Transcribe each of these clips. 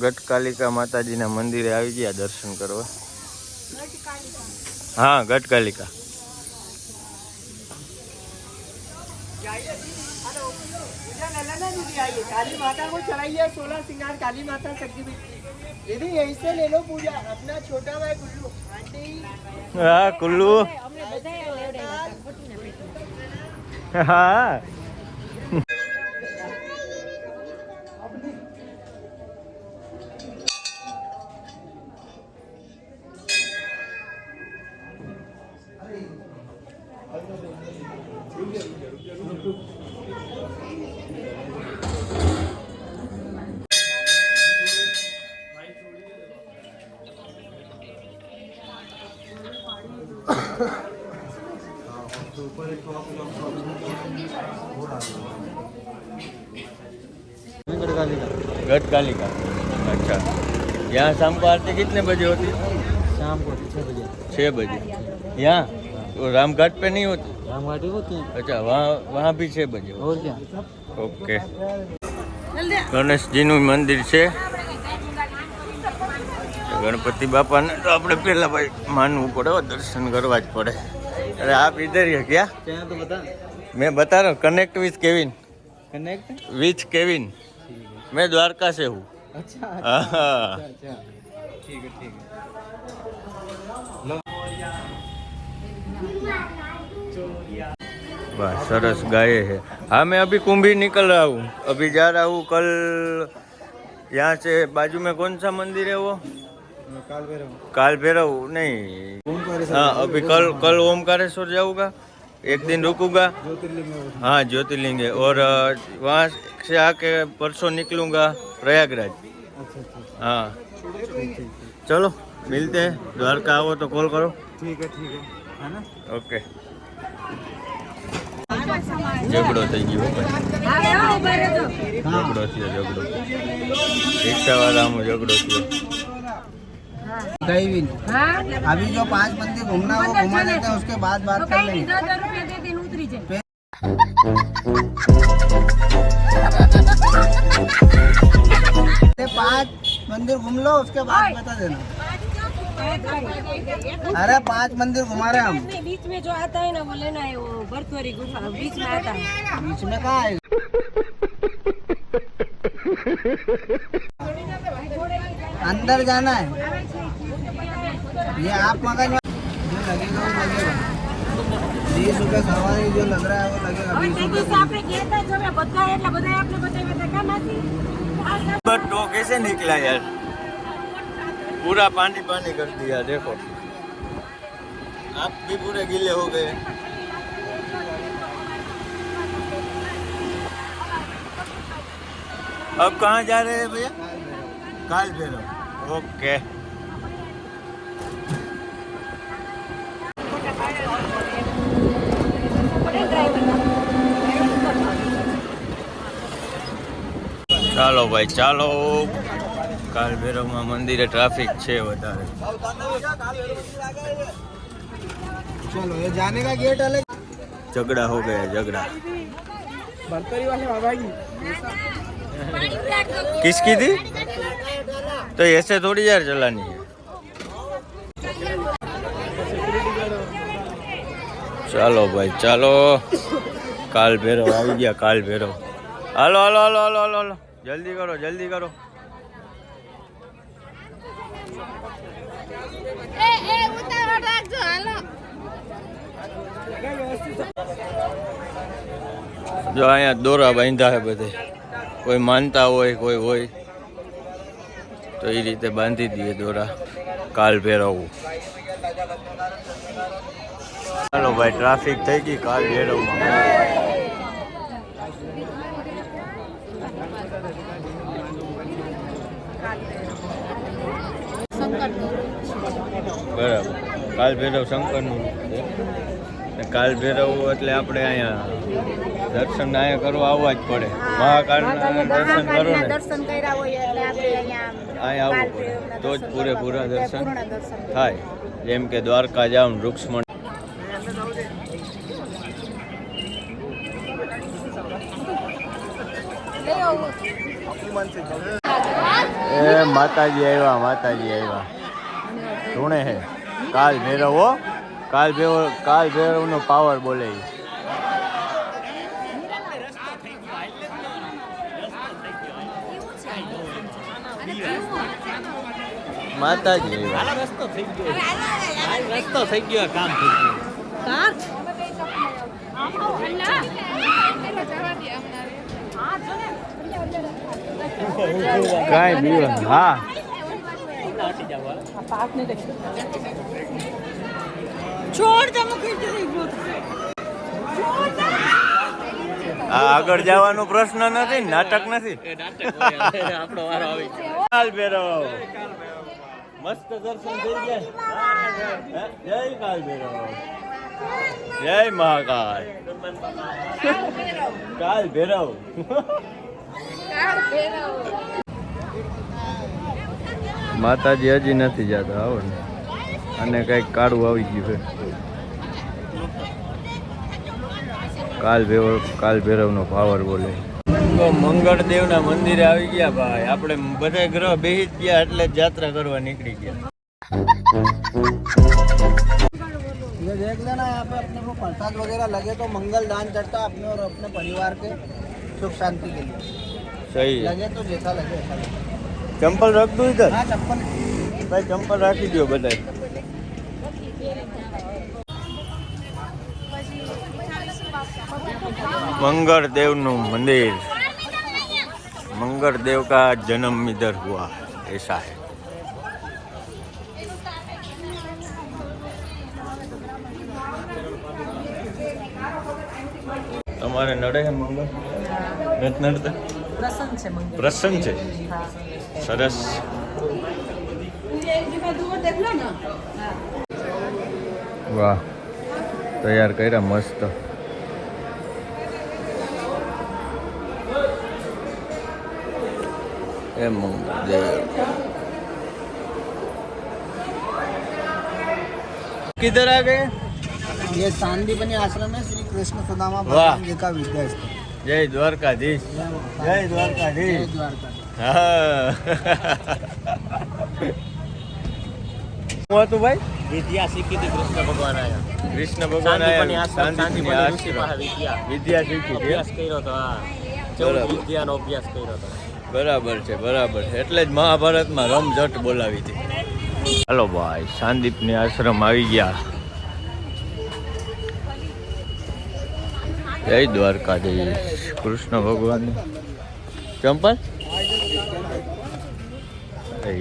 ગટકાલિકા માતાજીના મંદિરે આવી ગયા દર્શન કરવા હા ગટકાલિકા काली माता को चढ़ाइए सोलह सिंगार काली माता शक्ति दीदी यहीं से ले लो पूजा अपना छोटा भाई गुल्लू आंटी હા કુલ્લુ गटकालिका अच्छा यहाँ शाम को आरती कितने बजे होती है शाम को छह बजे छः बजे यहाँ वो रामघाट पे नहीं होती रामघाटी होती है अच्छा वहाँ वहाँ भी छः बजे होती और क्या ઓકે ગણેશજીનું મંદિર છે ગણપતિ બાપાને તો આપણે પહેલા ભાઈ માનવું પડે હો, દર્શન કરવા જ પડે અરે આપ ઇધર હે ક્યાં क्या है तो बता मैं बता रहा मैं द्वारका से हूँ। अच्छा हाँ अच्छा। ठीक है ठीक है। बस सरस गाये है। हाँ मैं अभी कुंभी निकल रहा हूँ। अभी जा रहा हूँ कल यहाँ से बाजू में कौन सा मंदिर है वो? काल भैरव काल भैरव नहीं हाँ अभी कल कल ओमकारेश्वर जाऊँगा। एक दिन रुकूंगा ज्योतिर्लिंग में वो। हाँ ज्योतिर्लिंग है और अ, वहाँ से आके परसों निकलूंगा प्रयागराज अच्छा अच्छा हाँ ठीक ठीक चलो मिलते हैं द्वारका आओ तो कॉल करो ठीक है ठीक है है ना ઓકે ઝઘડો થઈ ગયો ભાઈ આવે હો, ઉભા રહેજો. ઝઘડો થયો ઝઘડો રિક્ષાવાળામાં ઝઘડો થયો कहीं भी હા? अभी जो पांच मंदिर घूमना है, वो घुमा देते हैं उसके बाद તો बात कर કઈ નહીં, लेंगे દસ હજાર રૂપિયા દે દઈને ઉતરી જાય. पहले पांच मंदिर घूम लो उसके बाद बता देना अरे पांच मंदिर घुमा रहे हम नहीं, बीच में जो आता है ना वो लेना है वो भरतोरी गुफा बीच में आता है बीच में कहाँ है अंदर जाना है ये आप मगन जो लगेगा वो लगेगा। तीस रुपये सवारी जो लग रहा है वो लगेगा बट तो कैसे निकला यार? पूरा पानी पानी कर दिया देखो। आप भी पूरे गीले हो गए। अब कहाँ जा रहे हैं भैया? काल भैरव। ओके। ચાલો ભાઈ ચાલો કાલ ભૈરવમાં મંદિરે ટ્રાફિક છે વધારે चलो ये जाने का गेट अलग झगड़ा हो गया झगड़ा बर्तरी वाले बाबा की किसकी थी तो ऐसे थोड़ी यार चलानी है ચાલો ભાઈ ચાલો. કાલ ભેરો આવી ગયા કાલ ભેરો. હાલો હાલો હાલો હાલો હાલો હાલો. જલ્દી કરો જલ્દી કરો. જો અહીંયા દોરા બાંધ્યા છે બધે. કોઈ માનતા હોય કોઈ હોય તો એ રીતે બાંધી દઈએ દોરા. કાલ ભેરવવું ચાલો ભાઈ ટ્રાફિક થઈ ગઈ કાલ વેડવમાં બરાબર. કાલ ભૈરવ શંકરનું છે. કાલ ભૈરવ એટલે આપણે અહીંયા દર્શન અહીંયા કરવા આવવા જ પડે. મહાકાળના દર્શન કરો ને. દર્શન કર્યા હોય એટલે આપણે અહીંયા આવવું પડે. તો જ પૂરેપૂરા દર્શન થાય. જેમ કે દ્વારકા જાવ ને એ માતાજી આવ્યા માતાજી આવ્યા. ધૂણે હે. કાલ ભૈરવ કાલ ભૈરવ કાલ ભૈરવનો પાવર બોલે માતાજી આવ્યા. થઈ ગયો. કામ થઈ તમે મૂકી દીધી આ આગળ જવાનો પ્રશ્ન નથી નાટક નથી. કાલ ભૈરવ. મસ્ત દર્શન થઈ ગયા. જય કાલ ભેરવ. જય મહાકાલ. કાલ ભૈરવ. માતાજી હજી નથી જતા આવો ને અને કઈક કાળું આવી ગયું છે કાલ ભૈરવ કાલ ભૈરવનો પાવર બોલે તો મંગળદેવના મંદિરે આવી ગયા ભાઈ આપણે બધા ગ્રહ બેહી જ ગયા એટલે જ યાત્રા કરવા નીકળી ગયા ये देख लेना यहाँ पे अपने को प्रसाद वगैरह लगे तो मंगल दान चढ़ता अपने और अपने परिवार के सुख शांति के लिए સહી છે. लगे तो जैसा लगे ऐसा लगे ચંપલ રાખ દઉં ઇધર हाँ चप्पल ભાઈ ચંપલ રાખી દો બધા मंगल देव નું मंदिर मंगल देव का जन्म इधर हुआ ऐसा है તમારે નડે છે મંગળ નથી નડતા પ્રસન્ન છે મંગળ પ્રસન્ન છે સરસ વાહ તૈયાર કર્યા મસ્ત એ મંગળદેવ किधर आ गए ये सांदीपनी आश्रम है श्री कृष्ण सुदामा वाह। भगवान जी का विद्या स्थल જય દ્વારકાધીશ. જય દ્વારકાધીશ. હા. હતું ભાઈ? વિદ્યા શીખી કૃષ્ણ ભગવાન આયા. કૃષ્ણ ભગવાન આયા. શાંતિ વિદ્યા વિદ્યા અભ્યાસ કર્યો તો હા. ચૌદ વિદ્યાનો અભ્યાસ કર્યો તો. બરાબર છે બરાબર છે. એટલે જ મહાભારતમાં રમઝટ બોલાવી હતી. હલો ભાઈ સાંદીપની આશ્રમ આવી ગયા. જય દ્વારકાધીશ. કૃષ્ણ ભગવાન. ચંપલ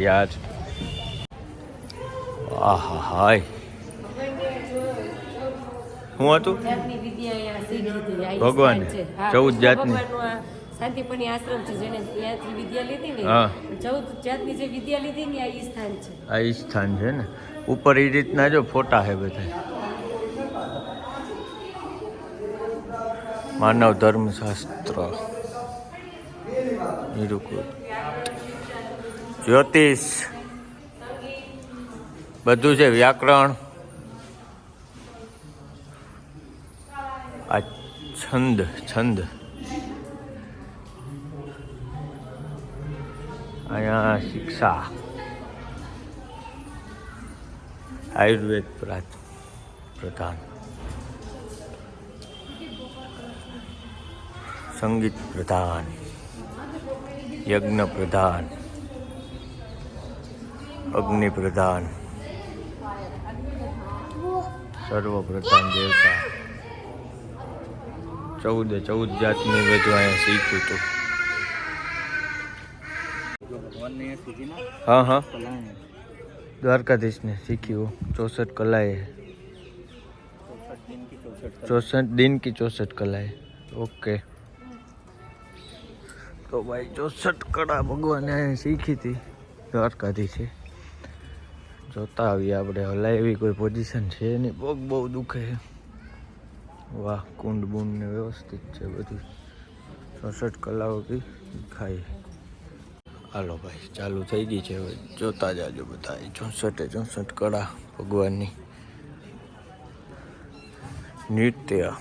યાર આહા હાય. હું હતું? ભગવાને? ચૌદ જાતની? આ આશ્રમ છે જેને ત્યાંથી વિદ્યા લીધી ને ચૌદ જાતની જે વિદ્યા લીધી ને આ સ્થાન છે. આ સ્થાન છે ને? ઉપર એ રીતના જો ફોટા છે બધા માનવ ધર્મશાસ્ત્ર જ્યોતિષ. બધું છે વ્યાકરણ. આ છંદ છંદ. અહીંયા શિક્ષા. આયુર્વેદ પ્રાથ પ્રધાન. संगीत प्रधान यज्ञ प्रधान अग्नि प्रधान सर्व प्रधान देवता। चौदह चौदह जात में बजवाए सीखू तो। हाँ हाँ। द्वारकाधीश ने सीखी वो, चौसठ कलाएँ चौसठ दिन की चौसठ कलाएँ। ओके. તો ભાઈ ચોસઠ કળા ભગવાને શીખી હતી. દ્વારકાથી છે. જોતા આવીએ આપણે. હલા એવી કોઈ પોઝિશન છે નહીં. પગ બહુ દુખે છે. વાહ કુંડ બુંડ ને વ્યવસ્થિત છે બધું. ચોસઠ કલાઓથી ખાઈ. હાલો ભાઈ, ચાલુ થઈ ગઈ છે હવે. જોતા જાજો બધા. ચોસઠે ચોસઠ કળા ભગવાનની. નૃત્ય.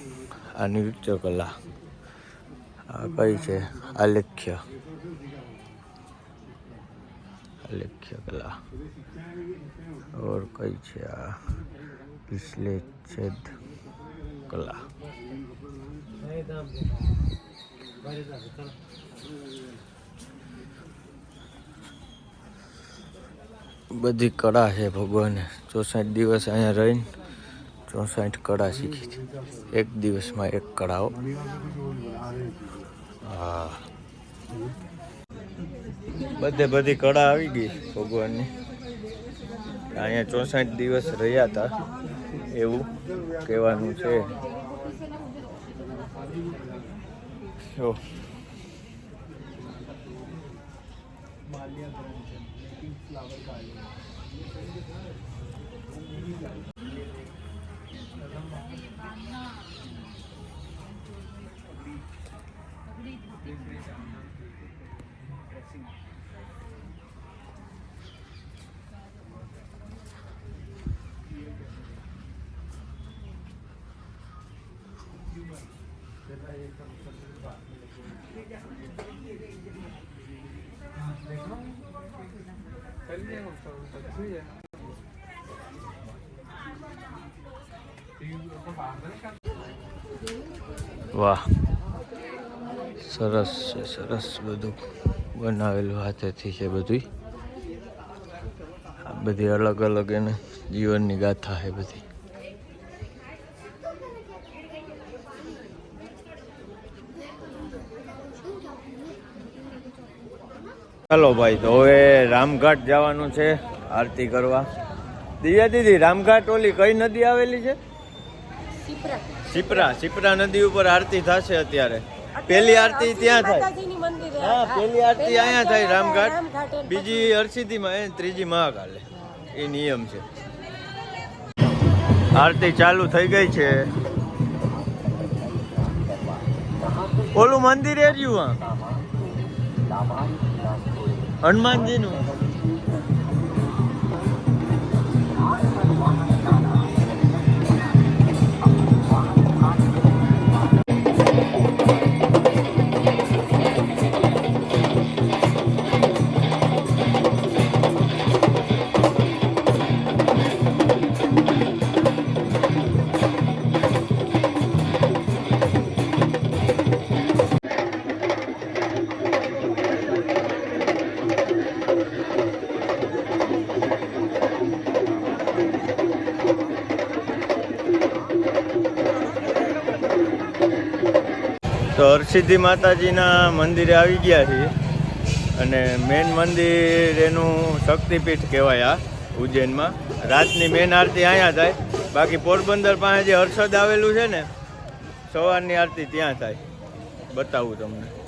આ નૃત્ય કલા. આ કઈ છે? આલેખ્ય. આલેખ્ય કલા. ઓર કઈ છે આ? વિશ્લેષદ કલા. બધી કળા છે ભગવાને. ચોસઠ દિવસ અહીંયા રહીને ચોસઠ કળા શીખી છે. એક દિવસમાં એક કળાઓ. બધે બધી કળા આવી ગઈ ભગવાનની. અહીંયા ચોસઠ દિવસ રહ્યા હતા એવું કહેવાનું છે. જો. વાહ. સરસ છે, સરસ બધું બનાવેલું હાથેથી છે બધું બધી અલગ અલગ એને જીવનની ગાથા છે બધી. ચાલો ભાઈ તો હવે રામઘાટ જવાનું છે આરતી કરવા. દિવ્યા દીદી રામઘાટ ઓલી કઈ નદી આવેલી છે? શિપ્રા. શિપ્રા નદી ઉપર આરતી થશે અત્યારે. પેલી આરતી ત્યાં થાય. હા પેલી આરતી અહીંયા થાય રામઘાટ. બીજી હરસિદ્ધિમાં એ ત્રીજી મહાકાલે. એ નિયમ છે. આરતી ચાલુ થઈ ગઈ છે. ઓલું મંદિર એ રહ્યું આ? હનુમાનજીનું. તો હરસિદ્ધિ માતાજીના મંદિરે આવી ગયા છીએ. અને મેન મંદિર એનું શક્તિપીઠ કહેવાય આ ઉજ્જૈનમાં. રાતની મેન આરતી અહીંયા થાય. બાકી પોરબંદર પાસે જે હર્ષદ આવેલું છે ને, સવારની આરતી ત્યાં થાય. બતાવું તમને.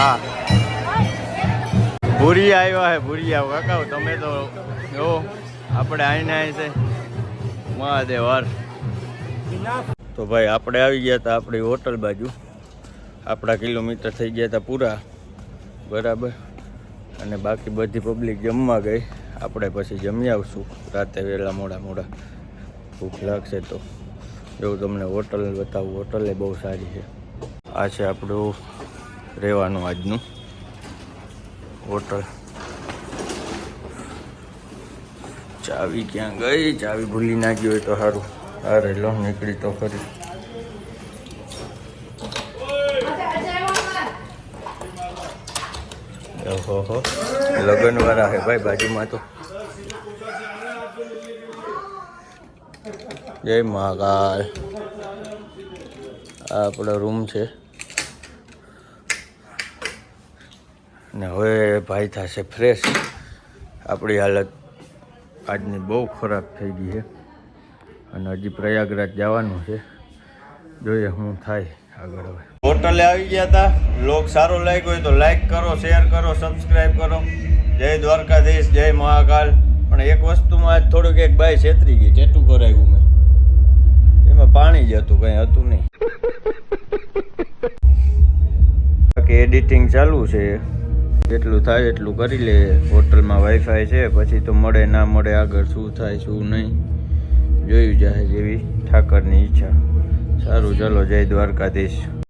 હા. ભૂરી આવ્યા હે ભૂરિયા કાકા તમે તો જો, આપણે આઈને આઈ છે. મહાદેવ હર તો ભાઈ, આપણે આવી ગયા હતા આપણી હોટલ બાજુ. આપણા કિલોમીટર થઈ ગયા હતા પૂરા. બરાબર. અને બાકી બધી પબ્લિક જમવા ગઈ. આપણે પછી જમી આવશું. રાતે વહેલા મોડા મોડા. ભૂખ લાગશે તો. એવું તમને હોટલ બતાવું, હોટલ બહુ સારી છે. આ છે આપણું રહેવાનું આજનું. હોટલ ચાવી ક્યાં ગઈ? ચાવી ભૂલી ના ગઈ હોય તો સારું. આ રહેલો નીકળી તો ખરી. ઓહો, હો. લગ્ન વાળા હે ભાઈ બાજુમાં તો. જય મહાકાલ. આપણો રૂમ છે. ને હવે ભાઈ થશે ફ્રેશ આપણી હાલત આજની બહુ ખરાબ થઈ ગઈ છે. અને હજી પ્રયાગરાજ જવાનું છે. જોઈએ શું થાય આગળ હવે. હોટલે આવી ગયા હતા લોક સારો લાગ્યો હોય તો લાઈક કરો શેર કરો સબસ્ક્રાઈબ કરો. જય દ્વારકાધીશ, જય મહાકાલ. પણ એક વસ્તુમાં આજ થોડુંક એક બાય છેતરી ગઈ ટેટું કરાવ્યું મેં. એમાં પાણી જ હતું, કંઈ હતું નહીં. બાકી એડિટિંગ ચાલુ છે. જેટલું થાય એટલું કરી લે. હોટલમાં વાઈફાઈ છે, પછી તો મળે, ના મળે, આગળ શું થાય, શું નહીં. જોયું જાય જેવી ઠાકરની ઈચ્છા. સારું, ચલો, જય દ્વારકાધીશ.